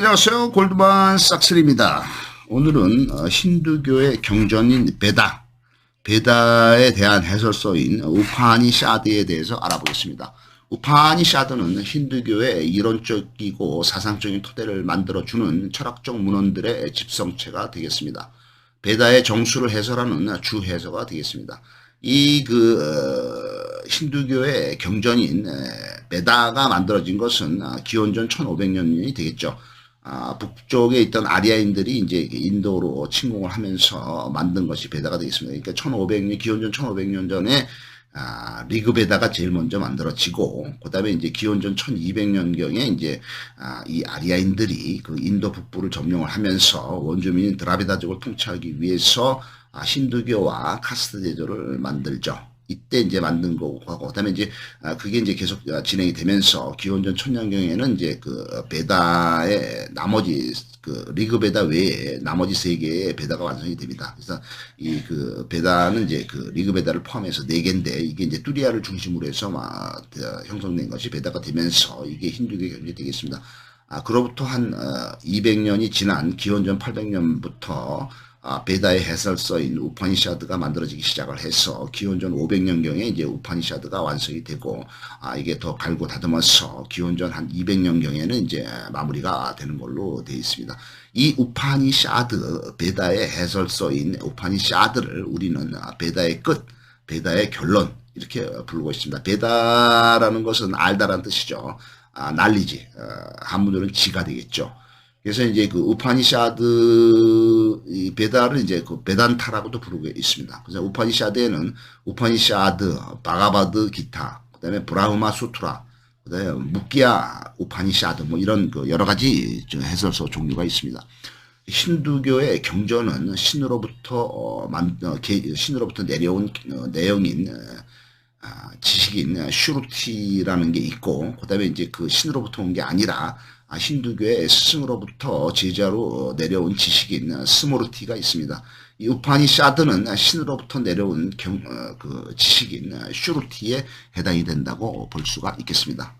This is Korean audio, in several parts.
안녕하세요. 골드만 싹스리입니다. 오늘은 어, 힌두교의 경전인 베다, 베다에 대한 해설서인 우파니샤드에 대해서 알아보겠습니다. 우파니샤드는 힌두교의 이론적이고 사상적인 토대를 만들어주는 철학적 문헌들의 집성체가 되겠습니다. 베다의 정수를 해설하는 주 해서가 되겠습니다. 이그 어, 힌두교의 경전인 베다가 만들어진 것은 아, 기원전 1500년이 되겠죠. 아, 북쪽에 있던 아리아인들이 이제 인도로 침공을 하면서 만든 것이 베다가 되겠습니다. 그러니까 1500년, 기원전 1500년 전에 아, 리그베다가 제일 먼저 만들어지고, 그 다음에 이제 기원전 1200년경에 이제, 아, 이 아리아인들이 그 인도 북부를 점령을 하면서 원주민 드라비다족을 통치하기 위해서 아, 힌두교와 카스트 제도를 만들죠. 이때 이제 만든 거고 하고 그다음에 이제 아, 그게 이제 계속 아, 진행이 되면서 기원전 천년경에는 이제 그 베다의 나머지 그 리그 베다 외에 나머지 세 개의 베다가 완성이 됩니다. 그래서 이 그 베다는 이제 그 리그 베다를 포함해서 네 개인데 이게 이제 뚜리아를 중심으로 해서 막 형성된 것이 베다가 되면서 이게 힌두교 경제 되겠습니다. 아, 그로부터 한 200년이 어, 지난 기원전 800년부터 아, 베다의 해설서인 우파니샤드가 만들어지기 시작을 해서 기원전 500년경에 이제 우파니샤드가 완성이 되고 아, 이게 더 갈고 다듬어서 기원전 한 200년경에는 이제 마무리가 되는 걸로 되어 있습니다. 이 우파니샤드 베다의 해설서인 우파니샤드를 우리는 베다의 끝, 베다의 결론 이렇게 부르고 있습니다. 베다라는 것은 알다라는 뜻이죠. 아, 난리지. 어, 한문으로는 지가 되겠죠. 그래서 이제 그 우파니샤드 이 베다를 이제 그 베단타라고도 부르고 있습니다. 그래서 우파니샤드에는 우파니샤드, 바가바드 기타, 그다음에 브라흐마 수트라, 그다음에 무기야 우파니샤드 뭐 이런 그 여러 가지 해설서 종류가 있습니다. 힌두교의 경전은 신으로부터 어, 만, 어, 게, 신으로부터 내려온 어, 내용인 어, 아, 지식인 슈루티라는 게 있고 그다음에 이제 그 신으로부터 온 게 아니라 아, 힌두교의 스승으로부터 제자로 내려온 지식인 스모르티가 있습니다. 이 우파니샤드는 신으로부터 내려온 경, 어, 그 지식인 슈르티에 해당이 된다고 볼 수가 있겠습니다.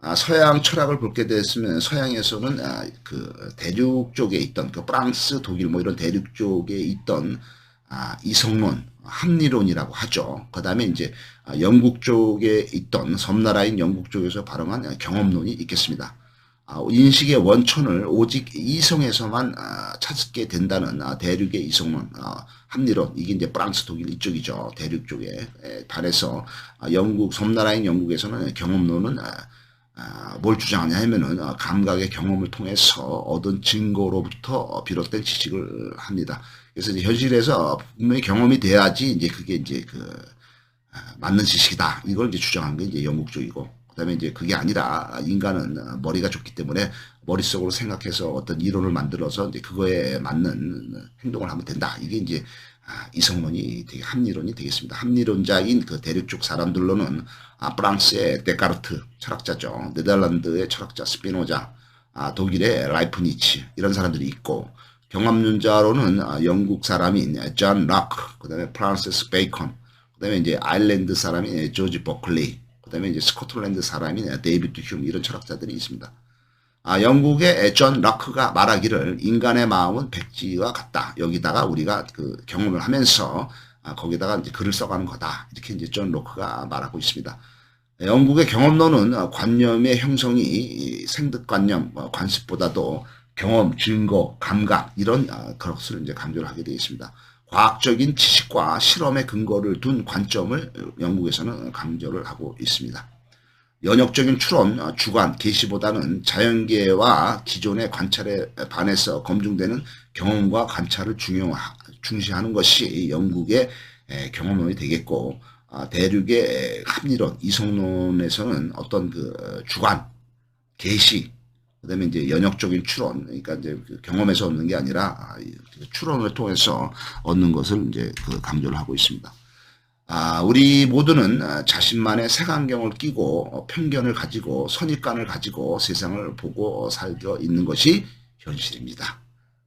아, 서양 철학을 볼게 됐으면 서양에서는 아, 그 대륙 쪽에 있던 그 프랑스, 독일 뭐 이런 대륙 쪽에 있던 아, 이성론, 합리론이라고 하죠. 그 다음에 이제 아, 영국 쪽에 있던 섬나라인 영국 쪽에서 발행한 경험론이 있겠습니다. 아, 인식의 원천을 오직 이성에서만 아, 찾게 된다는 아, 대륙의 이성론, 합리론, 이게 이제 프랑스, 독일 이쪽이죠. 대륙 쪽에 반해서 영국, 섬나라인 영국에서는 경험론은 뭘 주장하냐 하면은 감각의 경험을 통해서 얻은 증거로부터 비롯된 지식을 합니다. 그래서 이제 현실에서 분명히 경험이 돼야지 이제 그게 이제 그 맞는 지식이다. 이걸 이제 주장한 게 이제 영국 쪽이고. 그다음에 이제 그게 아니라 인간은 머리가 좋기 때문에 머릿속으로 생각해서 어떤 이론을 만들어서 이제 그거에 맞는 행동을 하면 된다. 이게 이제 아, 이성론이 되게 합리론이 되겠습니다. 합리론자인 그 대륙 쪽 사람들로는 아, 프랑스의 데카르트 철학자죠. 네덜란드의 철학자 스피노자, 아, 독일의 라이프니치 이런 사람들이 있고 경험론자로는 아, 영국 사람인 존 락, 그 다음에 프란시스 베이컨, 그 다음에 이제 아일랜드 사람인 조지 버클리, 그 다음에 이제 스코틀랜드 사람인 데이비드 휴 이런 철학자들이 있습니다. 아, 영국의 존 락크가 말하기를 인간의 마음은 백지와 같다. 여기다가 우리가 그 경험을 하면서 아, 거기다가 이제 글을 써가는 거다. 이렇게 이제 존 락크가 말하고 있습니다. 영국의 경험론은 관념의 형성이 생득관념, 뭐 관습보다도 경험, 증거, 감각 이런 아, 것을 이제 강조를 하게 되어 있습니다. 과학적인 지식과 실험의 근거를 둔 관점을 영국에서는 강조를 하고 있습니다. 연역적인 추론, 주관, 계시보다는 자연계와 기존의 관찰에 반해서 검증되는 경험과 관찰을 중요, 중시하는 것이 영국의 경험론이 되겠고, 아, 대륙의 합리론, 이성론에서는 어떤 그 주관, 계시, 그다음에 이제 연역적인 추론, 그러니까 이제 그 경험에서 얻는 게 아니라 아, 그 추론을 통해서 얻는 것을 이제 그 강조를 하고 있습니다. 아, 우리 모두는 아, 자신만의 색안경을 끼고 어, 편견을 가지고 선입관을 가지고 세상을 보고 살고 있는 것이 현실입니다.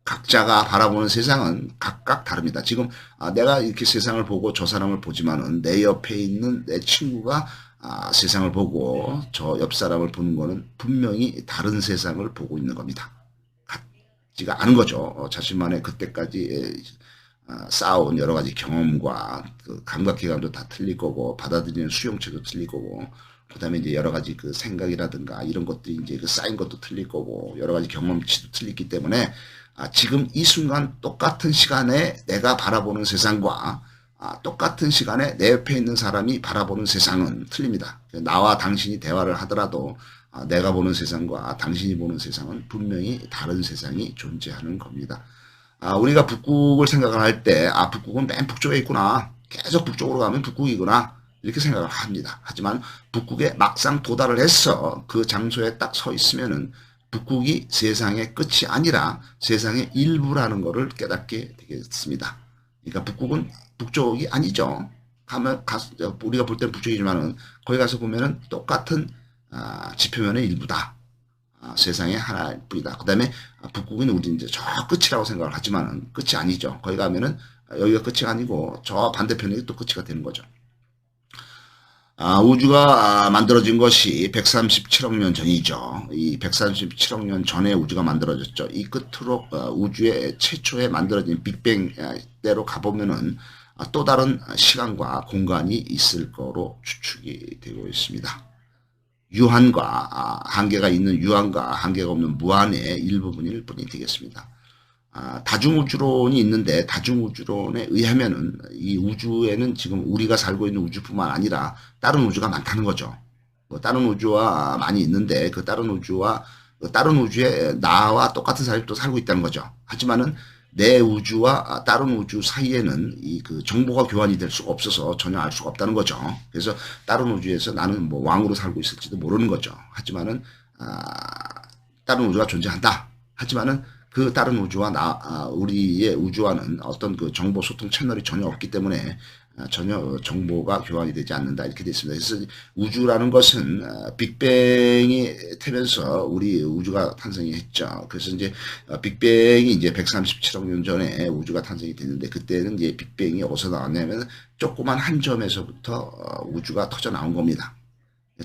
각자가 바라보는 세상은 각각 다릅니다. 지금 아, 내가 이렇게 세상을 보고 저 사람을 보지만은 내 옆에 있는 내 친구가 아, 세상을 보고 저 옆 사람을 보는 것은 분명히 다른 세상을 보고 있는 겁니다. 지가 않은 거죠. 어, 자신만의 그때까지 에, 아, 쌓아온 여러 가지 경험과 그 감각기관도 다 틀릴 거고 받아들이는 수용체도 틀릴 거고 그다음에 이제 여러 가지 그 생각이라든가 이런 것들이 이제 그 쌓인 것도 틀릴 거고 여러 가지 경험치도 틀리기 때문에 아, 지금 이 순간 똑같은 시간에 내가 바라보는 세상과 아, 똑같은 시간에 내 옆에 있는 사람이 바라보는 세상은 틀립니다. 나와 당신이 대화를 하더라도 아, 내가 보는 세상과 당신이 보는 세상은 분명히 다른 세상이 존재하는 겁니다. 아, 우리가 북극을 생각을 할 때, 아, 북극은 맨 북쪽에 있구나. 계속 북쪽으로 가면 북극이구나. 이렇게 생각을 합니다. 하지만 북극에 막상 도달을 해서 그 장소에 딱 서 있으면은 북극이 세상의 끝이 아니라 세상의 일부라는 것을 깨닫게 되겠습니다. 그러니까 북극은 북쪽이 아니죠. 가면 가, 우리가 볼 때는 북쪽이지만은 거기 가서 보면은 똑같은 아, 지표면의 일부다. 아, 세상의 하나일 뿐이다. 그 다음에 북극은 우리 이제 저 끝이라고 생각을 하지만은 끝이 아니죠. 거기 가면은 여기가 끝이 아니고 저 반대편이 또 끝이가 되는 거죠. 아, 우주가 아, 만들어진 것이 137억 년 전이죠. 이 137억 년 전에 우주가 만들어졌죠. 이 끝으로 어, 우주의 최초에 만들어진 가보면은 아, 또 다른 시간과 공간이 있을 거로 추측이 되고 있습니다. 유한과 아, 한계가 있는 유한과 한계가 없는 무한의 일부분일 뿐이 되겠습니다. 아, 다중우주론이 있는데 다중우주론에 의하면은 이 우주에는 지금 우리가 살고 있는 우주뿐만 아니라 다른 우주가 많다는 거죠. 뭐 다른 우주와 많이 있는데 그 다른 우주와 그 다른 우주에 나와 똑같은 사람이 또 살고 있다는 거죠. 하지만은 내 우주와 다른 우주 사이에는 이 그 정보가 교환이 될 수가 없어서 전혀 알 수가 없다는 거죠. 그래서 다른 우주에서 나는 뭐 왕으로 살고 있을지도 모르는 거죠. 하지만은 아, 다른 우주가 존재한다. 하지만은 그 다른 우주와 나 아, 우리의 우주와는 어떤 그 정보 소통 채널이 전혀 없기 때문에 아, 전혀 정보가 교환이 되지 않는다 이렇게 되어 있습니다. 그래서 우주라는 것은 아, 빅뱅이 되면서 우리 우주가 탄생이 했죠. 그래서 이제 어, 빅뱅이 이제 137억 년 전에 우주가 탄생이 됐는데 그때는 이제 빅뱅이 어디서 나왔냐면 조그만 한 점에서부터 어, 우주가 터져 나온 겁니다.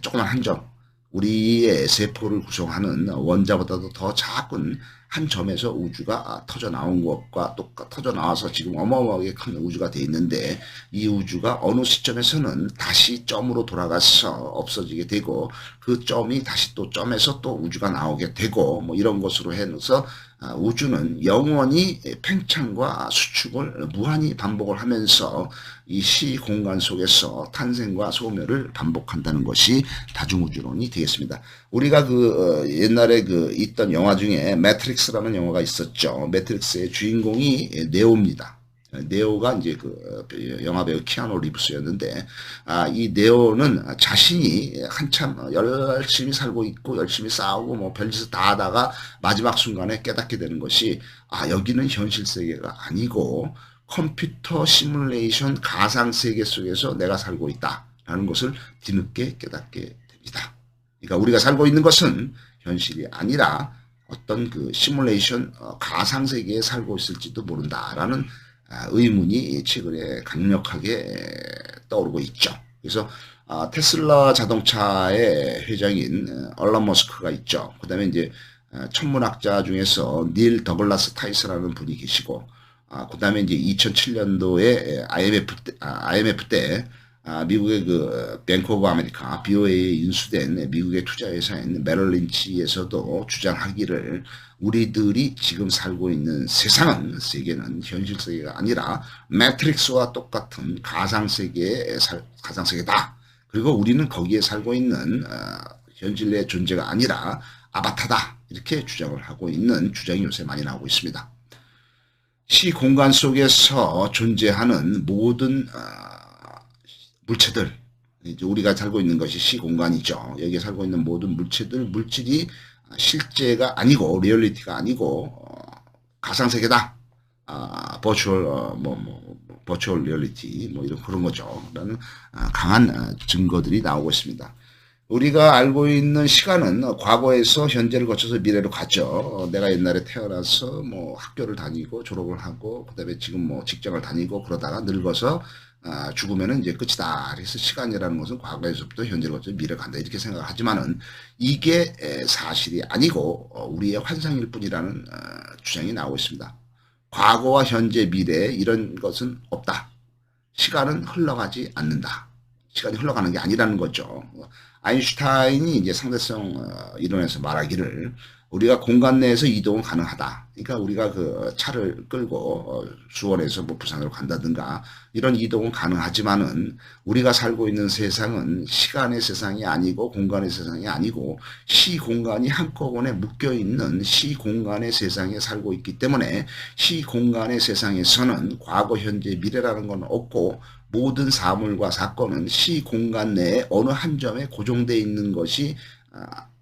조그만 한 점. 우리의 세포를 구성하는 원자보다도 더 작은 한 점에서 우주가 터져 나온 것과 똑같 터져 나와서 지금 어마어마하게 큰 우주가 돼 있는데 이 우주가 어느 시점에서는 다시 점으로 돌아가서 없어지게 되고 그 점이 다시 또 점에서 또 우주가 나오게 되고 뭐 이런 것으로 해서 아, 우주는 영원히 팽창과 수축을 무한히 반복을 하면서 이 시 공간 속에서 탄생과 소멸을 반복한다는 것이 다중우주론이 되겠습니다. 우리가 그 어, 옛날에 그 있던 영화 중에 매트릭스 라는 영화가 있었죠. 매트릭스의 주인공이 네오입니다. 네오가 이제 그 영화 배우 키아노 리브스였는데 아, 이 네오는 자신이 한참 열심히 살고 있고 열심히 싸우고 뭐 별짓을 다 하다가 마지막 순간에 깨닫게 되는 것이 아 여기는 현실 세계가 아니고 컴퓨터 시뮬레이션 가상 세계 속에서 내가 살고 있다라는 것을 뒤늦게 깨닫게 됩니다. 그러니까 우리가 살고 있는 것은 현실이 아니라 어떤 그 시뮬레이션 어, 가상 세계에 살고 있을지도 모른다라는 아, 의문이 최근에 강력하게 떠오르고 있죠. 그래서 아, 테슬라 자동차의 회장인 어, 얼런 머스크가 있죠. 그 다음에 이제 어, 천문학자 중에서 닐 더글라스 타이스라는 분이 계시고, 그 다음에 이제 2007년도에 IMF 때, IMF 때 아, 미국의 그 뱅크 오브 아메리카 BOA에 인수된 미국의 투자회사인 메럴린치에서도 주장하기를 우리들이 지금 살고 있는 세상은 세계는 현실 세계가 아니라 매트릭스와 똑같은 가상 세계의 가상 세계다. 그리고 우리는 거기에 살고 있는 어, 현실의 존재가 아니라 아바타다. 이렇게 주장을 하고 있는 주장이 요새 많이 나오고 있습니다. 시 공간 속에서 존재하는 모든 어, 물체들 이제 우리가 살고 있는 것이 시 공간이죠. 여기에 살고 있는 모든 물체들 물질이 실제가 아니고 리얼리티가 아니고 어, 가상 세계다. 아, 버추얼 어, 뭐, 뭐 버추얼 리얼리티 뭐 이런 그런 거죠. 라는 아, 강한 아, 증거들이 나오고 있습니다. 우리가 알고 있는 시간은 과거에서 현재를 거쳐서 미래로 가죠. 내가 옛날에 태어나서 뭐 학교를 다니고 졸업을 하고 그다음에 지금 뭐 직장을 다니고 그러다가 늙어서 아, 죽으면은 이제 끝이다. 그래서 시간이라는 것은 과거에서부터 현재로 거쳐 미래 간다 이렇게 생각하지만은 이게 사실이 아니고 어, 우리의 환상일 뿐이라는 어, 주장이 나오고 있습니다. 과거와 현재, 미래 이런 것은 없다. 시간은 흘러가지 않는다. 시간이 흘러가는 게 아니라는 거죠. 아인슈타인이 이제 상대성 어, 이론에서 말하기를 우리가 공간 내에서 이동은 가능하다. 그러니까 우리가 그 차를 끌고 어, 수원에서 뭐 부산으로 간다든가 이런 이동은 가능하지만은 우리가 살고 있는 세상은 시간의 세상이 아니고 공간의 세상이 아니고 시 공간이 한꺼번에 묶여 있는 시 공간의 세상에 살고 있기 때문에 시 공간의 세상에서는 과거, 현재, 미래라는 건 없고 모든 사물과 사건은 시 공간 내에 어느 한 점에 고정되어 있는 것이 아,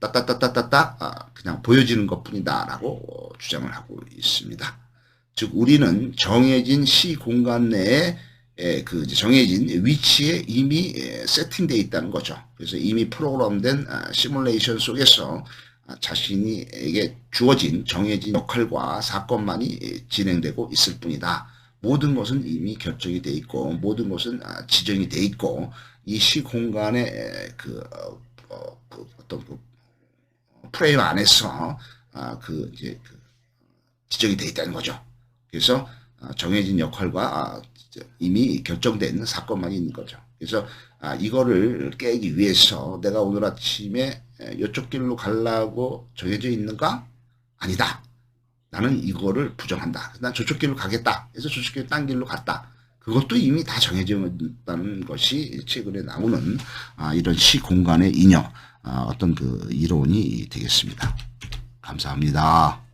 따따따따따따 아, 그냥 보여지는 것뿐이다라고 어, 주장을 하고 있습니다. 즉 우리는 정해진 시 공간 내에 에, 그 정해진 위치에 이미 에, 세팅되어 있다는 거죠. 그래서 이미 프로그램된 아, 시뮬레이션 속에서 아, 자신이에게 주어진 정해진 역할과 사건만이 에, 진행되고 있을 뿐이다. 모든 것은 이미 결정이 돼 있고 모든 것은 아, 지정이 돼 있고 이 시 공간의 에, 그, 어, 어, 그 어떤 그 프레임 안에서 아, 그 이제 그 지정이 돼 있다는 거죠. 그래서 아, 정해진 역할과 아, 이미 결정된 사건만 있는 거죠. 그래서 아, 이거를 깨기 위해서 내가 오늘 아침에 에, 이쪽 길로 가려고 정해져 있는가? 아니다. 나는 이거를 부정한다. 난 저쪽 길로 가겠다. 그래서 저쪽 길, 딴 길로 갔다. 그것도 이미 다 정해져 있다는 것이 최근에 나오는 아, 이런 시 공간의 인형, 아, 어떤 그 이론이 되겠습니다. 감사합니다.